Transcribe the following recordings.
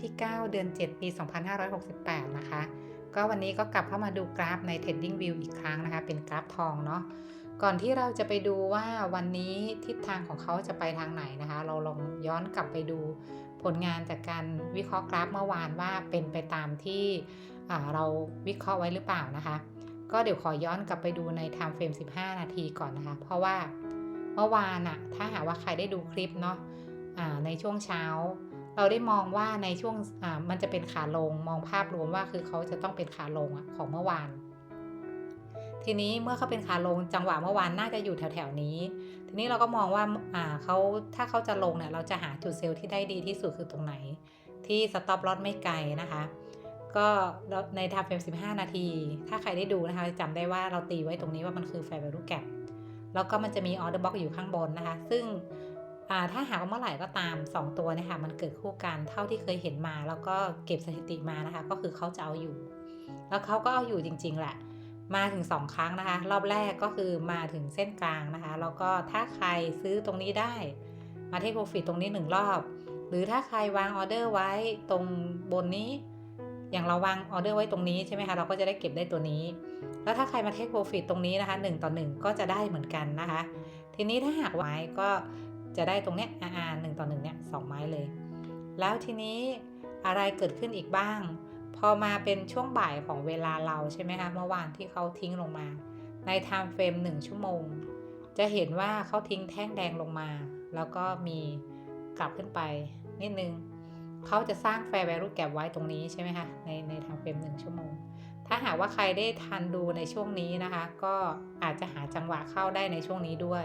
ที่ 9 เดือน 7 ปี 2568 นะคะ ก็วันนี้ก็กลับเข้ามาดูกราฟใน Trading View อีกครั้งนะคะ เป็นกราฟทองเนาะ ก่อนที่เราจะไปดูว่าวันนี้ทิศทางของเขาจะไปทางไหนนะคะ เราลองย้อนกลับไปดูผลงานจากการวิเคราะห์กราฟเมื่อวานว่าเป็นไปตามที่เราวิเคราะห์ไว้หรือเปล่านะคะ ก็เดี๋ยวขอย้อนกลับไปดูใน time frame 15 นาทีก่อนนะคะ เพราะว่าเมื่อวานอะถ้าหากว่าใครได้ดูคลิปเนาะในช่วงเช้า เราได้มองว่าในช่วงมันจะเป็นขาลงมองภาพรวมว่าคือเขาจะต้องเป็นขาลงของเมื่อวาน ทีนี้เมื่อเขาเป็นขาลงจังหวะเมื่อวานน่าจะอยู่แถวๆนี้ ทีนี้เราก็มองว่าอ่าเขาถ้าเขาจะลงเนี่ยเราจะหาจุดเซลล์ที่ได้ดีที่สุดคือตรงไหน ที่สต็อปลอตไม่ไกลนะคะก็ในทำเฟรม15 นาที ถ้าใครได้ดูนะคะจำได้ว่าเราตีไว้ตรงนี้ว่ามันคือแฟร์ value gap แล้วก็มันจะมีออเดอร์บ็อกอยู่ข้างบนนะคะ ซึ่ง ถ้าหากว่าเมื่อไหร่ก็ตาม 2 ตัวเนี่ยค่ะมันเกิดคู่กันเท่าที่เคยเห็นมา แล้วก็เก็บสถิติมานะคะ ก็คือเขาจะเอาอยู่ แล้วเขาก็เอาอยู่จริง ๆ แหละ มาถึง 2 ครั้งนะคะ รอบแรกก็คือมาถึงเส้นกลางนะคะ แล้วก็ถ้าใครซื้อตรงนี้ได้ มาเทคโปรฟิตตรงนี้ 1 รอบ หรือถ้าใครวางออเดอร์ไว้ตรงบนนี้ อย่างเราวางออเดอร์ไว้ตรงนี้ใช่ไหมคะ เราก็จะได้เก็บได้ตัวนี้ แล้วถ้าใครมาเทคโปรฟิตตรงนี้นะคะ1ต่อ1ก็จะได้เหมือนกันนะคะ ทีนี้ถ้าหากไว้ก็ จะได้ตรงเนี้ยอ่าหนึ่งต่อหนึ่งเนี่ยสองไม้เลย แล้วทีนี้อะไรเกิดขึ้นอีกบ้าง พอมาเป็นช่วงบ่ายของเวลาเราใช่ไหมคะเมื่อวานที่เขาทิ้งลงมา ในไทม์เฟรมหนึ่งชั่วโมง จะเห็นว่าเขาทิ้งแท่งแดงลงมา แล้วก็มีกลับขึ้นไปนิดนึงเขาจะสร้างแฟร์แวลูแก็บไว้ตรงนี้ใช่ไหมคะในในไทม์เฟรมหนึ่งชั่วโมง ถ้าหากว่าใครได้ทันดูในช่วงนี้นะคะ ก็อาจจะหาจังหวะเข้าได้ในช่วงนี้ด้วย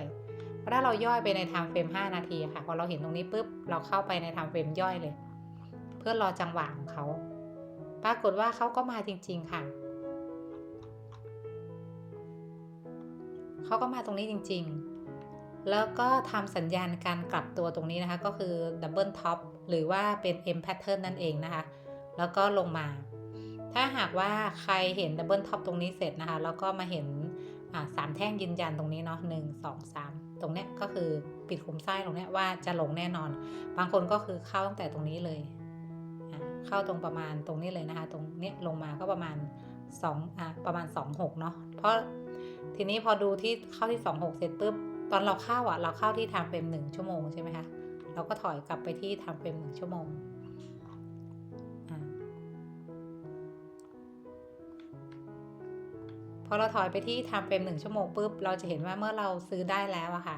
เพราะถ้าเราย่อยไปในไทม์เฟรม5 นาทีค่ะพอเราเห็นตรงนี้ปุ๊บเราเข้าไปในไทม์เฟรมย่อยเลย เพื่อรอจังหวะของเขา ปรากฏว่าเขาก็มาจริง ๆค่ะเขาก็มาตรงนี้จริง ๆ แล้วก็ทำสัญญาณการกลับตัวตรงนี้นะคะ ก็คือดับเบิลท็อปหรือว่าเป็น M pattern นั่นเองนะคะ แล้วก็ลงมา ถ้าหากว่าใครเห็นดับเบิลท็อปตรงนี้เสร็จนะคะ แล้วก็มาเห็น สามแท่งยืนยันตรงนี้เนาะหนึ่งสองสามตรงเนี้ยก็คือปิดขุมไส้ตรงเนี้ยว่าจะลงแน่นอน บางคนก็คือเข้าตั้งแต่ตรงนี้เลย เข้าตรงประมาณตรงนี้เลยนะคะ ตรงเนี้ยลงมาก็ประมาณ2อะประมาณ 26 เนาะเพราะทีนี้พอดูที่เข้าที่ 26 เสร็จปุ๊บตอนเราเข้าอะ เราเข้าที่ทำเฟรมหนึ่งชั่วโมงใช่ไหมคะเราก็ถอยกลับไปที่ทำเฟรมหนึ่งชั่วโมง อเราถอยไปที่ทำเฟรมหนึ่งชั่วโมงปุ๊บ เราจะเห็นว่าเมื่อเราซื้อได้แล้วอะค่ะ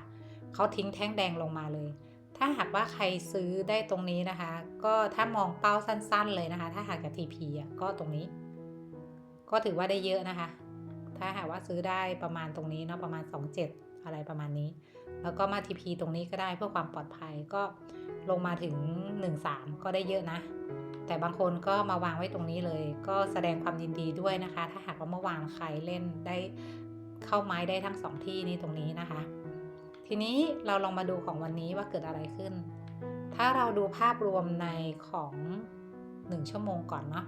เขาทิ้งแท่งแดงลงมาเลย ถ้าหากว่าใครซื้อได้ตรงนี้นะคะ ก็ถ้ามองเป้าสั้นๆเลยนะคะ ถ้าหากจะ TP อะก็ตรงนี้ ก็ถือว่าได้เยอะนะคะ ถ้าหากว่าซื้อได้ประมาณตรงนี้เนาะประมาณ 27 อะไรประมาณนี้ แล้วก็มา TP ตรงนี้ก็ได้เพื่อความปลอดภัยก็ลงมาถึง 1-3 ก็ได้เยอะนะ แต่บางคนก็มาวางไว้ตรงนี้เลย ก็แสดงความยินดีด้วยนะคะ ถ้าหากว่าเมื่อวานใครเล่นได้เข้าไม้ได้ทั้งสองที่นี้ตรงนี้นะคะ ทีนี้เราลองมาดูของวันนี้ว่าเกิดอะไรขึ้น ถ้าเราดูภาพรวมในของ 1 ชั่วโมงก่อนเนาะ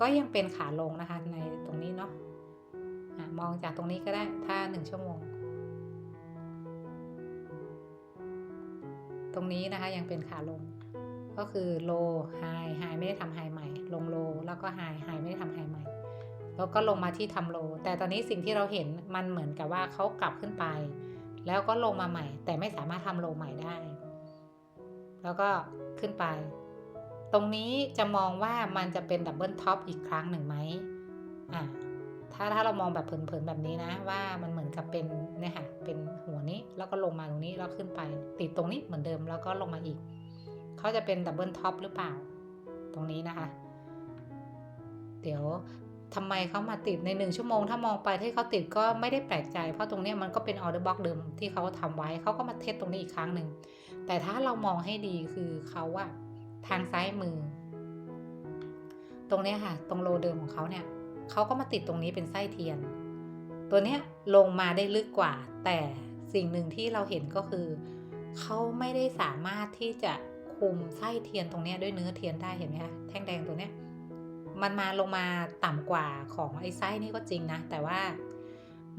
ก็ยังเป็นขาลงนะคะในตรงนี้เนาะะมองจากตรงนี้ก็ได้ถ้า 1 ชั่วโมง ตรงนี้นะคะยังเป็นขาลง ก็คือโลไฮไฮไม่ได้ทำไฮใหม่ ลงโลแล้วก็ไฮไฮไม่ได้ทำไฮใหม่ แล้วก็ลงมาที่ทำโล แต่ตอนนี้สิ่งที่เราเห็นมันเหมือนกับว่าเขากลับขึ้นไป แล้วก็ลงมาใหม่ แต่ไม่สามารถทำโลใหม่ได้ แล้วก็ขึ้นไป ตรงนี้จะมองว่ามันจะเป็นดับเบิลท็อปอีกครั้งหนึ่งไหมอะถ้าถ้าเรามองแบบเผินๆแบบนี้นะ ว่ามันเหมือนกับเป็นเนี่ยค่ะเป็นหัวนี้แล้วก็ลงมาตรงนี้แล้วขึ้นไป ติดตรงนี้เหมือนเดิมแล้วก็ลงมาอีก เขาจะเป็นดับเบิลท็อปหรือเปล่า ตรงนี้นะคะ เดี๋ยวทำไมเขามาติดในหนึ่งชั่วโมง ถ้ามองไปที่เขาติดก็ไม่ได้แปลกใจ เพราะตรงนี้มันก็เป็นออเดอร์บล็อกเดิมที่เขาทำไว้เขาก็มาเทสตรงนี้อีกครั้งหนึ่ง แต่ถ้าเรามองให้ดีคือเขาอะทางซ้ายมือ ตรงนี้ค่ะ ตรงโลเดิมของเขาเนี่ยเขาก็มาติดตรงนี้เป็นไส้เทียน ตัวเนี้ยลงมาได้ลึกกว่า แต่สิ่งหนึ่งที่เราเห็นก็คือ เขาไม่ได้สามารถที่จะ คุมไส้เทียนตรงนี้ด้วยเนื้อเทียนได้เห็นไหมคะแท่งแดงตัวเนี้ยมันมาลงมาต่ำกว่าของไอ้ไส้นี่ก็จริงนะ แต่ว่า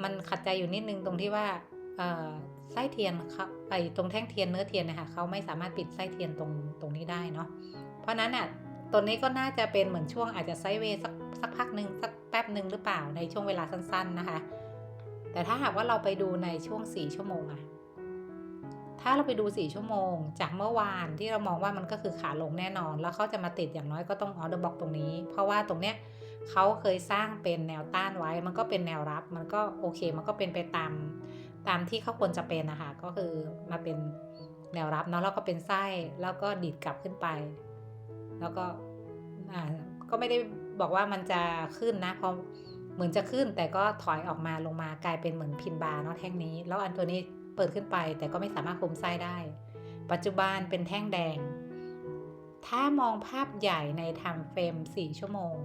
มันขัดใจอยู่นิดนึงตรงที่ว่าไส้เทียนเขาไอ้ตรงแท่งเทียนเนื้อเทียนนะคะเขาไม่สามารถปิดไส้เทียนตรงตรงนี้ได้เนาะเพราะนั้นอะตัวนี้ก็น่าจะเป็นเหมือนช่วงอาจจะไซเวสักสักพักหนึ่งสักแป๊บหนึ่งหรือเปล่าในช่วงเวลาสั้น ๆนะคะ แต่ถ้าหากว่าเราไปดูในช่วง 4 ชั่วโมงอะ ถ้าเราไปดู 4 ชั่วโมง จากเมื่อวานที่เรามองว่ามันก็คือขาลงแน่นอน แล้วเขาจะมาติดอย่างน้อยก็ต้องออเดอร์บ็อกตรงนี้ เพราะว่าตรงเนี้ยเขาเคยสร้างเป็นแนวต้านไว้ มันก็เป็นแนวรับ มันก็โอเค มันก็เป็นไปตามตามที่เขาควรจะเป็นนะคะ ก็คือมาเป็นแนวรับเนาะ แล้วก็เป็นไส้ แล้วก็ดีดกลับขึ้นไป แล้วก็อ่า ก็ไม่ได้บอกว่ามันจะขึ้นนะ เพราะเหมือนจะขึ้นแต่ก็ถอยออกมาลงมากลายเป็นเหมือนพินบาร์เนาะแท่งนี้ แล้วอันตัวนี้ ปิดขึ้นไป แต่ก็ไม่สามารถคุมไส้ได้ ปัจจุบันเป็นแท่งแดง ถ้ามองภาพใหญ่ในไทม์เฟรม4 ชั่วโมง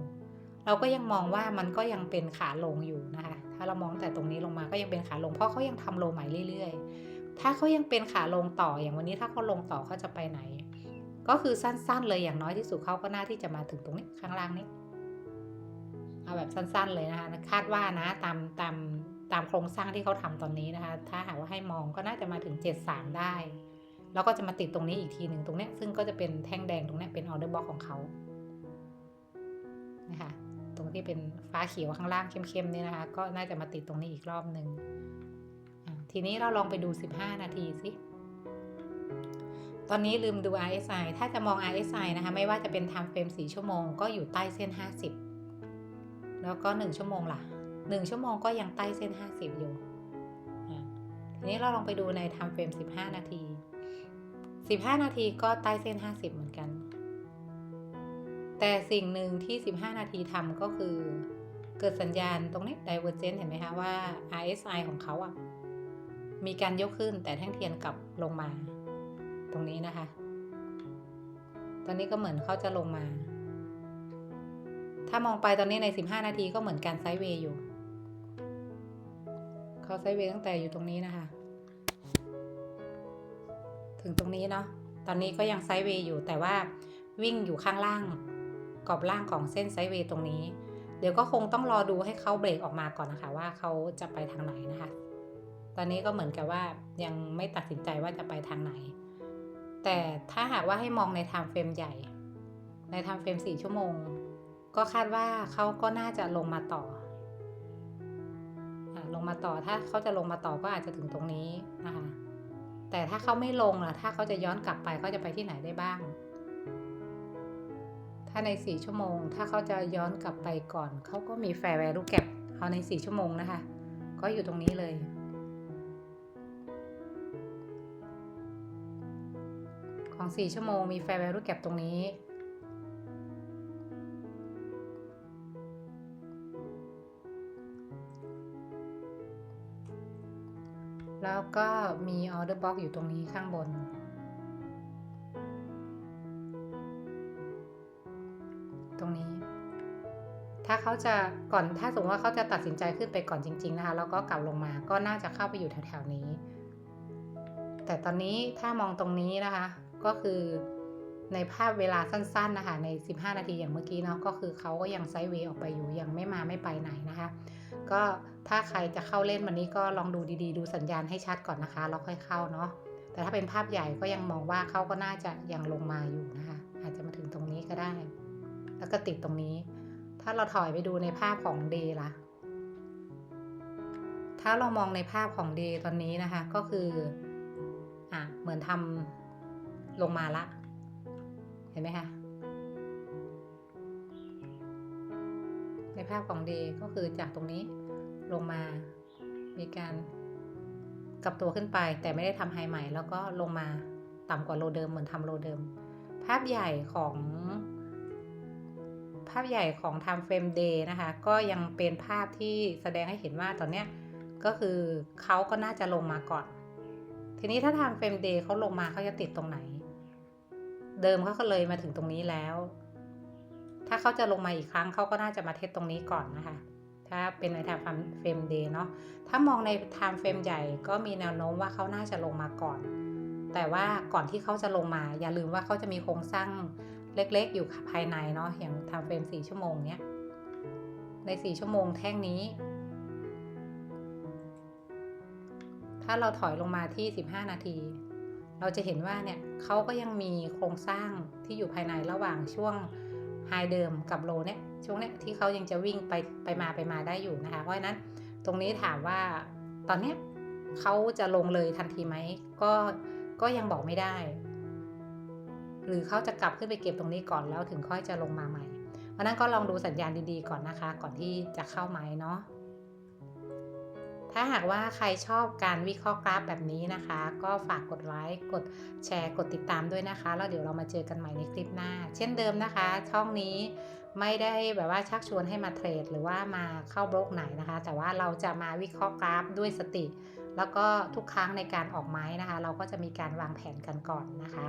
เราก็ยังมองว่ามันก็ยังเป็นขาลงอยู่นะคะ ถ้าเรามองแต่ตรงนี้ลงมาก็ยังเป็นขาลง เพราะเขายังทำโลใหม่เรื่อย ๆ ถ้าเขายังเป็นขาลงต่ออย่างวันนี้ถ้าเขาลงต่อเขาจะไปไหน ก็คือสั้นๆ เลยอย่างน้อยที่สุดเขาก็น่าที่จะมาถึงตรงนี้ข้างล่างนี้เอาแบบสั้นๆเลยนะคะ คาดว่านะตามตาม ตามโครงสร้างที่เขาทำตอนนี้นะคะ ถ้าหากว่าให้มองก็น่าจะมาถึง 73 ได้ แล้วก็จะมาติดตรงนี้อีกทีหนึ่งตรงเนี้ยซึ่งก็จะเป็นแท่งแดงตรงเนี้ยเป็นออเดอร์บ็อกของเขานะคะตรงที่เป็นฟ้าเขียวข้างล่างเข้มๆนี่นะคะ ก็น่าจะมาติดตรงนี้อีกรอบหนึ่งทีนี้เราลองไปดู 15 นาทีสิตอนนี้ลืมดู RSI ถ้าจะมอง RSI นะคะ ไม่ว่าจะเป็น time frame 4 ชั่วโมง ก็อยู่ใต้เส้น 50 แล้วก็ 1 ชั่วโมงล่ะ 1ชั่วโมงก็ยังใต้เส้น 50 อยู่ทีนี้เราลองไปดูใน time frame 15 นาที 15 นาทีก็ใต้เส้น 50 เหมือนกัน แต่สิ่งหนึ่งที่ 15 นาทีทำก็คือ เกิดสัญญาณตรงนี้ divergence เห็นไหมคะว่า RSI ของเขาอะมีการยกขึ้นแต่แท่งเทียนกลับลงมา ตรงนี้นะคะ ตอนนี้ก็เหมือนเขาจะลงมา ถ้ามองไปตอนนี้ใน 15 นาทีก็เหมือนการไซด์เวย์อยู่ เขาไซด์เวย์ตั้งแต่อยู่ตรงนี้นะคะ ถึงตรงนี้เนาะตอนนี้ก็ยังไซด์เวย์อยู่แต่ว่าวิ่งอยู่ข้างล่างกรอบล่างของเส้นไซด์เวย์ตรงนี้ เดี๋ยวก็คงต้องรอดูให้เขาเบรกออกมาก่อนนะคะ ว่าเขาจะไปทางไหนนะคะ ตอนนี้ก็เหมือนกับว่ายังไม่ตัดสินใจว่าจะไปทางไหน แต่ถ้าหากว่าให้มองในไทม์เฟรมใหญ่ ในไทม์เฟรม4ชั่วโมง ก็คาดว่าเขาก็น่าจะลงมาต่อ ลงมาต่อ ถ้าเขาจะลงมาต่อก็อาจจะถึงตรงนี้นะคะ แต่ถ้าเขาไม่ลงล่ะ ถ้าเขาจะย้อนกลับไปเขาจะไปที่ไหนได้บ้าง ถ้าใน 4 ชั่วโมง ถ้าเขาจะย้อนกลับไปก่อน เขาก็มีแฟร์แวลูแก p เอาใน 4 ชั่วโมงนะคะ ก็อยู่ตรงนี้เลยของ 4 ชั่วโมงมี fair value gap ตรงนี้ แล้วก็มี order box อยู่ตรงนี้ข้างบน ตรงนี้ ถ้าเขาจะก่อนถ้าสมมติว่าเขาจะตัดสินใจขึ้นไปก่อนจริง ๆ นะคะ แล้วก็กลับลงมาก็น่าจะเข้าไปอยู่แถวๆนี้ แต่ตอนนี้ถ้ามองตรงนี้นะคะ ก็คือในภาพเวลาสั้นๆนะคะใน 15 นาทีอย่างเมื่อกี้เนาะก็คือเขาก็ยังไซด์เวย์ออกไปอยู่ยังไม่มาไม่ไปไหนนะคะ ก็ถ้าใครจะเข้าเล่นวันนี้ก็ลองดูดีๆ ดูสัญญาณให้ชัดก่อนนะคะแล้วค่อยเข้าเนาะแต่ถ้าเป็นภาพใหญ่ก็ยังมองว่าเขาก็น่าจะยังลงมาอยู่นะคะ อาจจะมาถึงตรงนี้ก็ได้ แล้วก็ติดตรงนี้ ถ้าเราถอยไปดูในภาพของเดล่ะถ้าเรามองในภาพของเดตอนนี้นะคะ ก็คืออะเหมือนทำลงมาละ เห็นไหมคะ ภาพของเดย์ก็คือจากตรงนี้ลงมา มีการกลับตัวขึ้นไป แต่ไม่ได้ทำไฮใหม่ แล้วก็ลงมาต่ำกว่าโลเดิมเหมือนทำโลเดิม ภาพใหญ่ของ ภาพใหญ่ของ time frame day นะคะ ก็ยังเป็นภาพที่แสดงให้เห็นว่าตอนเนี้ยก็คือเขาก็น่าจะลงมาก่อน ทีนี้ถ้า time frame day เขาลงมาเขาจะติดตรงไหน เดิมเขาก็เลยมาถึงตรงนี้แล้ว ถ้าเขาจะลงมาอีกครั้งเขาก็น่าจะมาเทสตรงนี้ก่อนนะคะ ถ้าเป็นใน time frame day เนาะ ถ้ามองใน time frame ใหญ่ก็มีแนวโน้มว่าเขาน่าจะลงมาก่อน แต่ว่าก่อนที่เขาจะลงมา อย่าลืมว่าเขาจะมีโครงสร้างเล็กๆ อยู่ภายในเนาะ อย่าง time frame 4ชั่วโมงเนี้ย ใน 4 ชั่วโมงแท่งนี้ ถ้าเราถอยลงมาที่ 15 นาทีเราจะเห็นว่าเนี่ยเขาก็ยังมีโครงสร้างที่อยู่ภายในระหว่างช่วง ไฮเดิมกับโลเนี่ยช่วงเนี้ยที่เขายังจะวิ่งไปไปมาไปมาได้อยู่นะคะเพราะฉะนั้นตรงนี้ถามว่าตอนเนี้ยเขาจะลงเลยทันทีไหมก็ก็ยังบอกไม่ได้ หรือเขาจะกลับขึ้นไปเก็บตรงนี้ก่อนแล้วถึงค่อยจะลงมาใหม่เพราะนั้นก็ลองดูสัญญาณดีๆก่อนนะคะ ก่อนที่จะเข้าไม้เนาะ ถ้าหากว่าใครชอบการวิเคราะห์กราฟแบบนี้นะคะ ก็ฝากกดไลค์กดแชร์กดติดตามด้วยนะคะ แล้วเดี๋ยวเรามาเจอกันใหม่ในคลิปหน้า เช่นเดิมนะคะ ช่องนี้ไม่ได้แบบว่าชักชวนให้มาเทรด หรือว่ามาเข้าบล็อกไหนนะคะ แต่ว่าเราจะมาวิเคราะห์กราฟด้วยสติ แล้วก็ทุกครั้งในการออกไม้นะคะ เราก็จะมีการวางแผนกันก่อนนะคะ